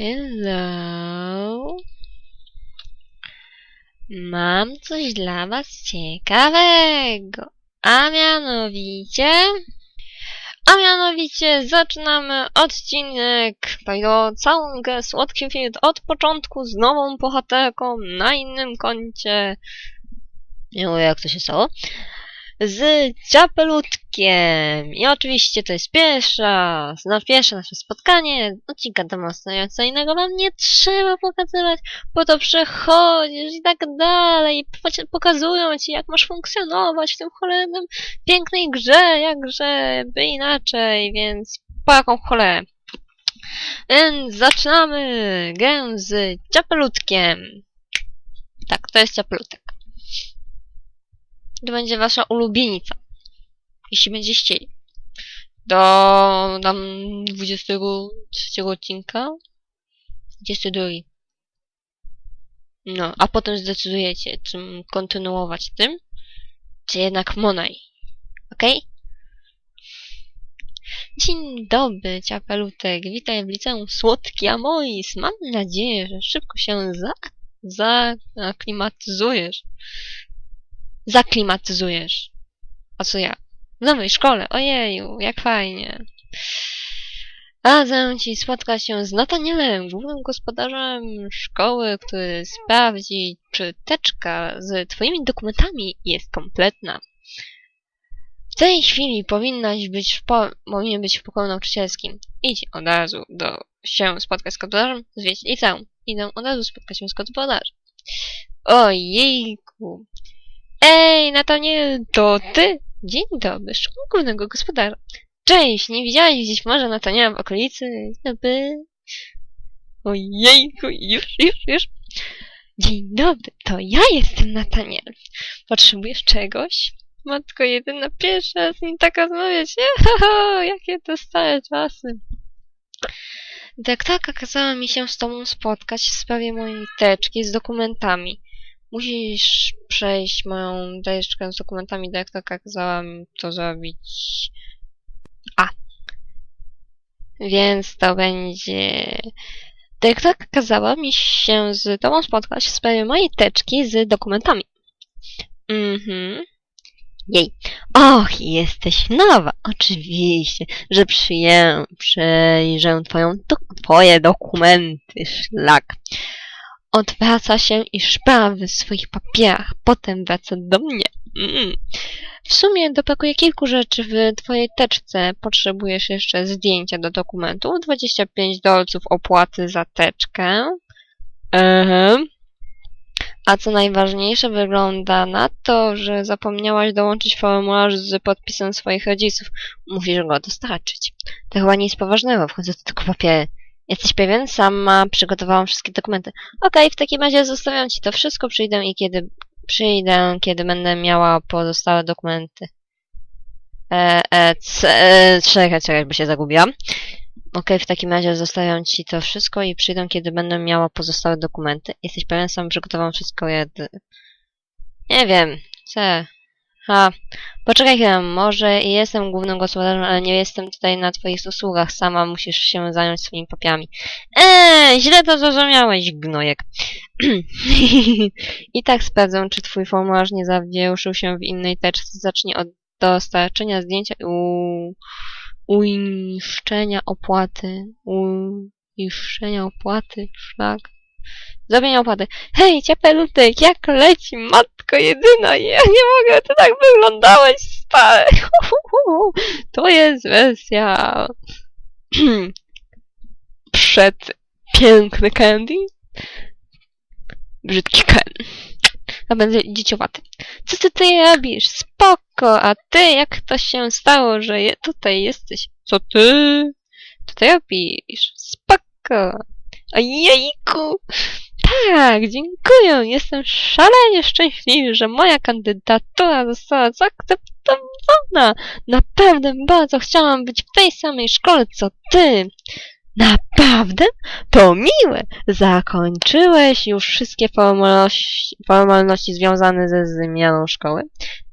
Hello. Mam coś dla was ciekawego. A mianowicie... A mianowicie zaczynamy odcinek całą grę Słodki Field od początku z nową bohaterką na innym koncie. Nie mówię jak to się stało. Z Ciapelutkiem. I oczywiście to jest pierwsza, znaczy pierwsze nasze spotkanie. Odcinka demonstracyjnego wam nie trzeba pokazywać, bo to przechodzisz i tak dalej. Pokazują ci jak masz funkcjonować w tym cholernym pięknej grze, jakże by inaczej, więc po jaką cholerę. Więc zaczynamy grę z Ciapelutkiem. Tak, to jest Ciapelutek. To będzie wasza ulubienica. Jeśli będziecie chcieli. Do tam 23 odcinka. 22. No, a potem zdecydujecie, czy kontynuować tym, czy jednak Monaj. Okej? Dzień dobry, ciapelutek. Witaj w liceum Słodki Amois. Mam nadzieję, że szybko się za, zaaklimatyzujesz. Zaklimatyzujesz. A co ja? W nowej szkole. Ojeju, jak fajnie. Radzę ci spotkać się z Natanielem, głównym gospodarzem szkoły, który sprawdzi, czy teczka z twoimi dokumentami jest kompletna. W tej chwili powinnaś być w po... powinien być w pokoju nauczycielskim. Idź od razu do się spotkać z gospodarzem, zwiedź liceum. Idę od razu spotkać się z gospodarzem. Ojejku. Ej, Nataniel, to ty? Dzień dobry, szkoła głównego gospodarza. Cześć, nie widziałeś gdzieś może Nataniela w okolicy? Dobry. Ojejku, już, już, już. Dzień dobry, to ja jestem Nataniel. Potrzebujesz czegoś? Matko jedyna, pierwszy raz nim tak rozmawiać. Jehoho, jakie to stare czasy. Dyrektorka kazała mi się z tobą spotkać w sprawie mojej teczki z dokumentami. Musisz przejść moją teczkę z dokumentami. Dyrektorka kazała mi to zrobić. A. Więc to będzie. Dyrektorka kazała mi się z tobą spotkać w sprawie mojej teczki z dokumentami. Mhm. Jej. Och, jesteś nowa. Oczywiście, że przyję, przejrzę twoją, twoje dokumenty, szlak. Odwraca się i szpra w swoich papierach, potem wraca do mnie. Mm. W sumie dopakuje kilku rzeczy w twojej teczce. Potrzebujesz jeszcze zdjęcia do dokumentu, 25 dolców opłaty za teczkę. A co najważniejsze, wygląda na to, że zapomniałaś dołączyć formularz z podpisem swoich rodziców. Musisz go dostarczyć. To chyba nic poważnego, wchodzę to tylko papiery. Jesteś pewien? Sama przygotowałam wszystkie dokumenty. Okej, w takim razie zostawiam ci to wszystko, przyjdę i kiedy przyjdę, kiedy będę miała pozostałe dokumenty. E, e, c, e, czekaj, czekaj, bo się zagubiłam. Okej, w takim razie zostawiam ci to wszystko i przyjdę, kiedy będę miała pozostałe dokumenty. Jesteś pewien? Sam przygotowałam wszystko jed... Nie wiem. Co? Ha. Poczekaj chwilę, może i jestem głównym gospodarzem, ale nie jestem tutaj na twoich usługach. Sama musisz się zająć swoimi papiami. Eee, źle to zrozumiałeś, gnojek. I tak sprawdzę, czy twój formularz nie zawieruszył się w innej teczce. Zacznij od dostarczenia zdjęcia u... uiszczenia opłaty. Uiszczenia opłaty, szlak. Zrobienia opłaty. Hej, ciapelutek, jak leci, matko jedyna, ja nie mogę, ty tak wyglądałeś stary. To jest wersja przed piękny Candy. Brzydki Ken. A będzie dzieciowaty. Co ty tutaj robisz? Spoko, a ty jak to się stało, że je, tutaj jesteś? Co ty tutaj robisz? Spoko. Ojejku! Tak, dziękuję. Jestem szalenie szczęśliwy, że moja kandydatura została zaakceptowana. Naprawdę bardzo chciałam być w tej samej szkole co ty. Naprawdę? To miłe. Zakończyłeś już wszystkie formalności, formalności związane ze zmianą szkoły.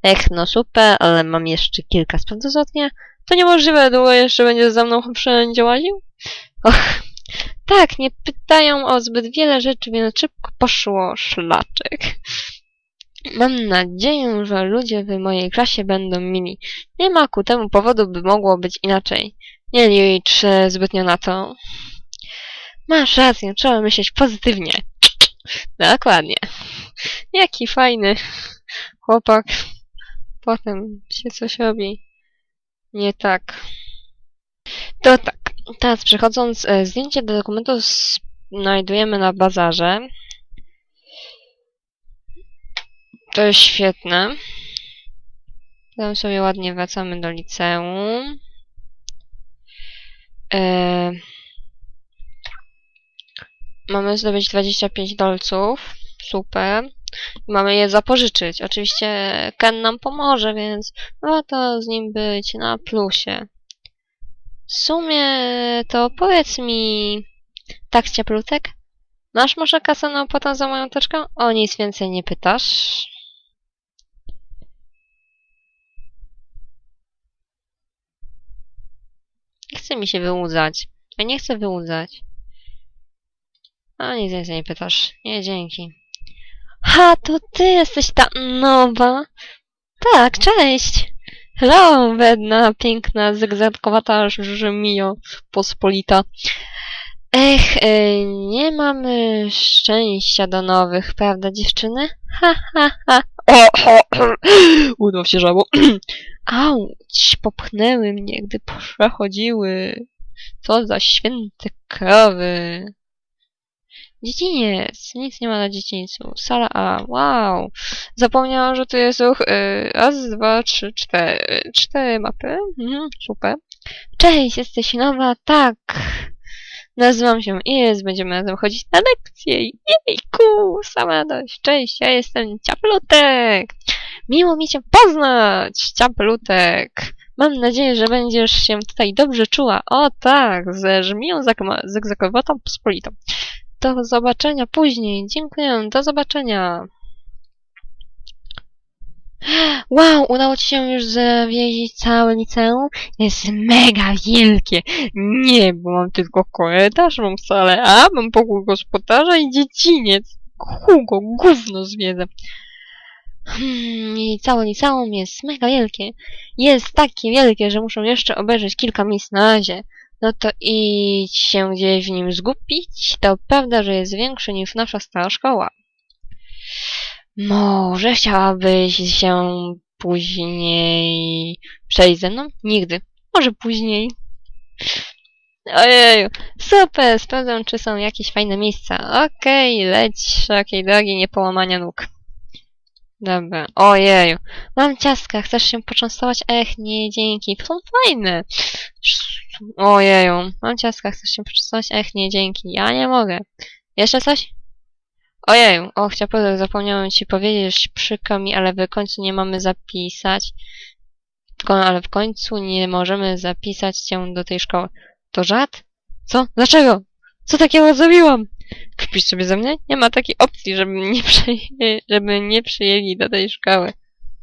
Ech, no super, ale mam jeszcze kilka spraw do załatwienia. To niemożliwe, długo jeszcze będziesz za mną wszędzie łaził? Och, Tak, nie pytają o zbyt wiele rzeczy, więc szybko poszło szlaczek. Mam nadzieję, że ludzie w mojej klasie będą mili. Nie ma ku temu powodu, by mogło być inaczej. Nie licz zbytnio na to. Masz rację, trzeba myśleć pozytywnie. Dokładnie. Jaki fajny chłopak. Potem się coś robi nie tak. To tak. Teraz przechodząc, e, zdjęcie do dokumentu znajdujemy na bazarze. To jest świetne. Potem sobie ładnie wracamy do liceum. E, mamy zdobyć 25 dolców. Super. Mamy je zapożyczyć. Oczywiście Ken nam pomoże, więc warto z nim być na plusie. W sumie to powiedz mi, tak cieplutek? Masz może kasę na opłatę za moją teczkę? O nic więcej nie pytasz. Nie chce mi się wyłudzać. Ja nie chcę wyłudzać. A nic więcej nie pytasz. Nie, dzięki. Ha, to ty jesteś ta nowa? Tak, cześć. Hello, bedna, piękna, zygzatkowata żmio pospolita. Ech, e, nie mamy szczęścia do nowych, prawda dziewczyny? Ha, ha, ha. O, o, udało się żało. Auć, popchnęły mnie, gdy przechodziły. Co za święte krowy. Dziedziniec. Nic nie ma na dziedzińcu. Sala A. Wow. Zapomniałam, że tu jest ruch. Yy, raz, dwa, trzy, cztery. Cztery mapy. Mhm, super. Cześć, jesteś nowa? Tak. Nazywam się Iris, będziemy razem chodzić na lekcje. Jejku, sama radość. Cześć, ja jestem Ciaplutek. Miło mi cię poznać, Ciaplutek. Mam nadzieję, że będziesz się tutaj dobrze czuła. O tak, ze żmiją zagzakowatą pospolitą. Do zobaczenia później. Dziękuję, do zobaczenia. Wow, udało ci się już zawieźć całe liceum? Jest mega wielkie. Nie, bo mam tylko korytarz, mam salę A, mam pokój gospodarza i dziedziniec. Hugo, gówno zwiedzę. Hmm, I całe liceum jest mega wielkie. Jest takie wielkie, że muszę jeszcze obejrzeć kilka miejsc na razie. No to idź się gdzieś w nim zgubić. To prawda, że jest większy niż nasza stara szkoła. Może chciałabyś się później przejść ze mną? Nigdy. Może później. Ojej, super, sprawdzam, czy są jakieś fajne miejsca. Okej, okay, leć szerokiej drogi, nie połamania nóg. Dobra, ojeju. Mam ciastka, chcesz się poczęstować? Ech, nie, dzięki. Są fajne. Ojeju, mam ciastka, chcesz się poczęstować? Ech, nie, dzięki. Ja nie mogę. Jeszcze coś? Ojeju, o, chciałbym, zapomniałem ci powiedzieć, przykro mi, ale w końcu nie mamy zapisać. Ale w końcu nie możemy zapisać cię do tej szkoły. To żart? Co? Dlaczego? Co takiego zrobiłam? Kpisz sobie ze mnie? Nie ma takiej opcji, żeby nie, przyjęli, żeby nie przyjęli do tej szkoły.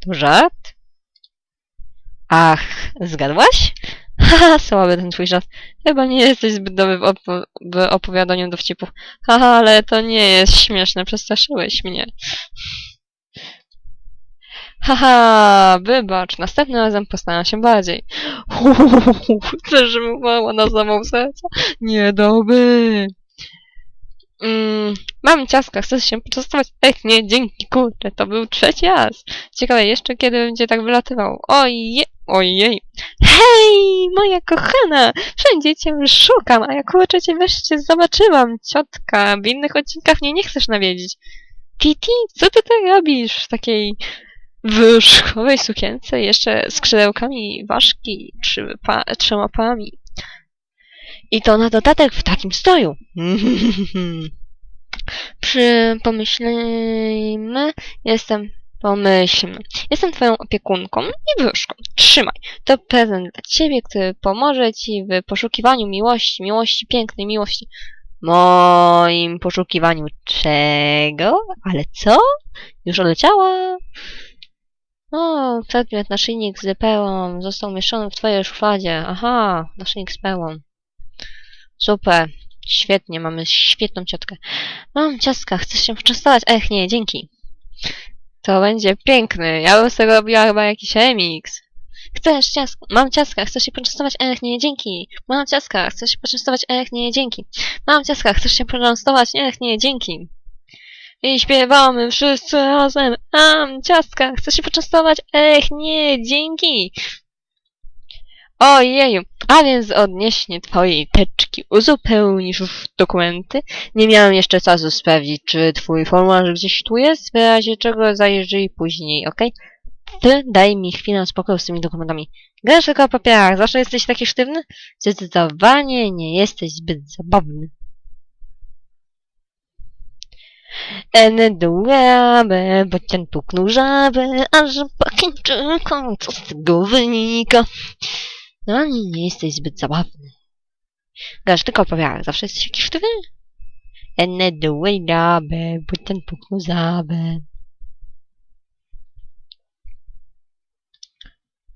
To żart? Ach, zgadłaś? Haha, słaby ten twój żart. Chyba nie jesteś zbyt dobry w, opo w opowiadaniu dowcipów. Haha, ale to nie jest śmieszne, przestraszyłeś mnie. Haha, wybacz, następnym razem postaram się bardziej. Uuu, żebym mała na zawał serca? Niedobry. Mm, mam ciaska, chcesz się poczęstować? Ech, nie, dzięki, kurczę, to był trzeci raz. Ciekawe, jeszcze kiedy będzie tak wylatywał. Ojej, ojej. Hej, moja kochana! Wszędzie cię szukam, a ja kurczę cię wreszcie zobaczyłam, ciotka. W innych odcinkach mnie nie chcesz nawiedzić. Kitty, co ty tutaj robisz w takiej wyszkowej sukience, jeszcze skrzydełkami ważki, trzy pa, trzema pami? I to na dodatek w takim stroju. Przy pomyślimy, jestem pomyślmy. Jestem twoją opiekunką i wróżką. Trzymaj. To prezent dla ciebie, który pomoże ci w poszukiwaniu miłości, miłości pięknej miłości. Moim poszukiwaniu czego? Ale co? Już odleciała? O, przedmiot, naszyjnik z perłą został umieszczony w twojej szufladzie. Aha, naszyjnik z perłą. Super. Świetnie, mamy świetną ciotkę. Mam ciastka, chcesz się poczęstować? Ech, nie, dzięki. To będzie piękny. Ja bym tego robiła chyba jakiś remix. Chcesz ciastka? Mam ciastka, chcesz się poczęstować? Ech, nie, dzięki. Mam ciastka, chcesz się poczęstować? Ech, nie, dzięki. Mam ciastka, chcesz się poczęstować? Ech, nie, dzięki. I śpiewamy wszyscy razem. Mam ciastka, chcesz się poczęstować? Ech, nie, dzięki. Ojeju, a więc odnieśnie twojej teczki uzupełnisz już dokumenty. Nie miałem jeszcze czasu sprawdzić, czy twój formularz gdzieś tu jest, w razie czego zajeżdżaj później, okej? Ty daj mi chwilę spokoju z tymi dokumentami. Grasz tylko o papierach, zawsze jesteś taki sztywny? Zdecydowanie nie jesteś zbyt zabawny. Eneduabę, bo cię tuknął aż po co z tego wynika? No, nie, jesteś zbyt zabawny. Grasz tylko o papierach, zawsze jesteś jakiś sztywny? Eneduabę, bo cię tuknął żabę.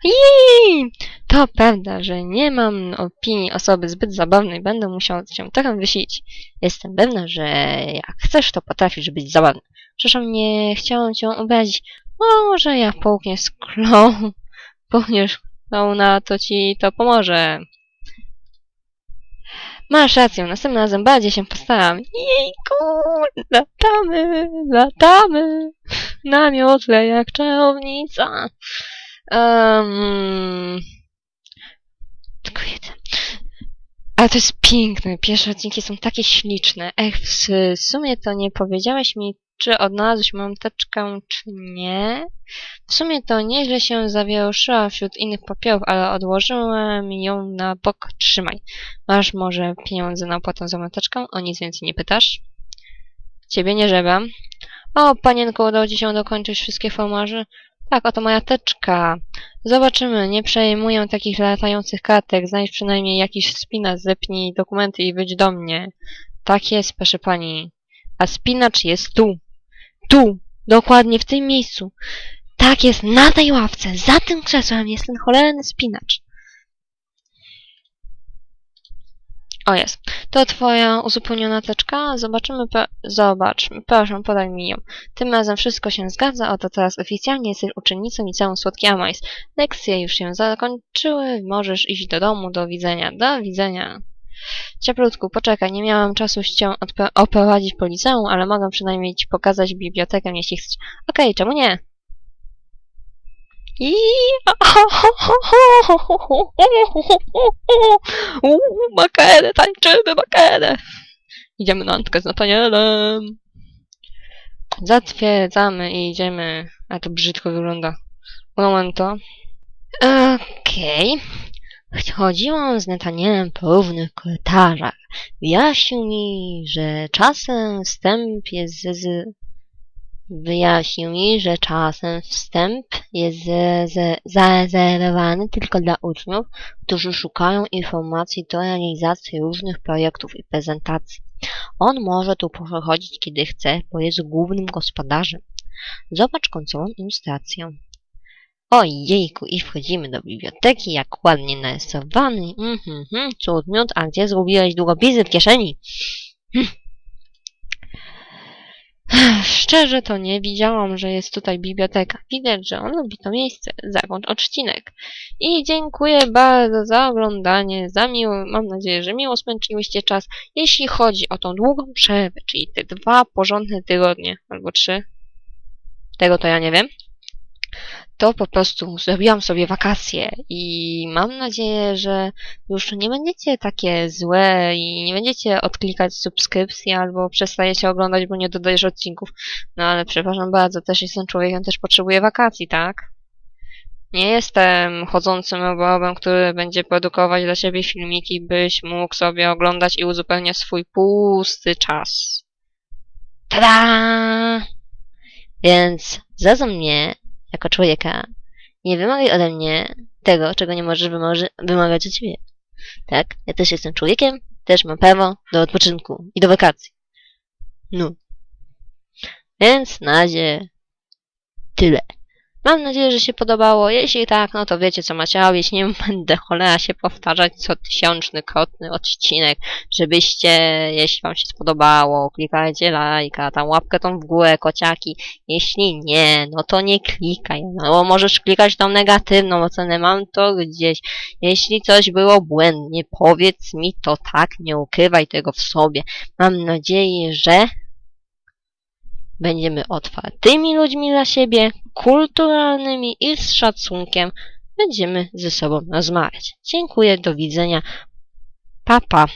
Jii! To prawda, że nie mam opinii osoby zbyt zabawnej, będę musiał cię trochę wysilić. Jestem pewna, że jak chcesz, to potrafisz być zabawny. Przepraszam, nie chciałam cię obrazić. Może jak połkniesz klą, połkniesz na to ci to pomoże. Masz rację, następnym razem bardziej się postaram. Jejku, latamy, latamy, na jak czarownica. Um, tylko jeden. Ale to jest piękne. Pierwsze odcinki są takie śliczne. Ech, w sumie to nie powiedziałeś mi, czy odnalazłeś moją teczkę, czy nie. W sumie to nieźle się zawieszyła wśród innych papierów, ale odłożyłem ją na bok. Trzymaj. Masz może pieniądze na opłatę za moją teczkę? O nic więcej nie pytasz? Ciebie nie żebam. O, panienko, udało ci się dokończyć wszystkie formularze? Tak, oto moja teczka. Zobaczymy, nie przejmuję takich latających kartek. Znajdź przynajmniej jakiś spinacz, zepnij dokumenty i wyjdź do mnie. Tak jest, proszę pani. A spinacz jest tu. Tu! Dokładnie w tym miejscu. Tak jest, na tej ławce, za tym krzesłem jest ten cholerny spinacz. O jest. To twoja uzupełniona teczka. Zobaczymy. Zobacz. Proszę, podaj mi ją. Tym razem wszystko się zgadza. Oto teraz oficjalnie jesteś uczennicą liceum Słodki Amajs. Lekcje już się zakończyły. Możesz iść do domu. Do widzenia. Do widzenia. Cieplutku, poczekaj, nie miałam czasu cię oprowadzić po liceum, ale mogę przynajmniej ci pokazać bibliotekę, jeśli chcesz. Okej, okay, czemu nie? I makerę, tańczymy makerę. Idziemy na antkę z Natanielem. Zatwierdzamy i idziemy. A to brzydko wygląda. Momento. Okej. Okay. Chodziłam z Natanielem po równych korytarzach. Wyjaśnił mi, że czasem wstęp jest z Wyjaśnił mi, że czasem wstęp jest zarezerwowany tylko dla uczniów, którzy szukają informacji do realizacji różnych projektów i prezentacji. On może tu przychodzić kiedy chce, bo jest głównym gospodarzem. Zobacz końcową ilustrację. Ojejku, i wchodzimy do biblioteki, jak ładnie narysowany. Mm cud miód, a gdzie zgubiłeś długopisy w kieszeni? Hm. Szczerze to nie widziałam, że jest tutaj biblioteka. Widać, że on lubi to miejsce. Zakończ odcinek. I dziękuję bardzo za oglądanie, za miło, mam nadzieję, że miło spędziłyście czas. Jeśli chodzi o tą długą przerwę, czyli te dwa porządne tygodnie, albo trzy, tego to ja nie wiem, to po prostu zrobiłam sobie wakacje i mam nadzieję, że już nie będziecie takie złe i nie będziecie odklikać subskrypcji albo przestajecie oglądać, bo nie dodajesz odcinków. No ale przepraszam bardzo, też jestem człowiekiem, też potrzebuję wakacji, tak? Nie jestem chodzącym robem, który będzie produkować dla siebie filmiki, byś mógł sobie oglądać i uzupełniać swój pusty czas. Tada! Więc za mnie jako człowieka. Nie wymagaj ode mnie tego, czego nie możesz wymagać od ciebie. Tak? Ja też jestem człowiekiem, też mam prawo do odpoczynku i do wakacji. No. Więc na razie tyle. Mam nadzieję, że się podobało. Jeśli tak, no to wiecie co macie robić. Nie będę cholera się powtarzać co tysiączny, krotny odcinek, żebyście, jeśli wam się spodobało, klikajcie lajka, tam łapkę tą w górę, kociaki. Jeśli nie, no to nie klikaj. No bo możesz klikać tą negatywną ocenę, mam to gdzieś. Jeśli coś było błędnie, powiedz mi to tak, nie ukrywaj tego w sobie. Mam nadzieję, że będziemy otwartymi ludźmi dla siebie, kulturalnymi i z szacunkiem będziemy ze sobą rozmawiać. Dziękuję, do widzenia. Pa, pa.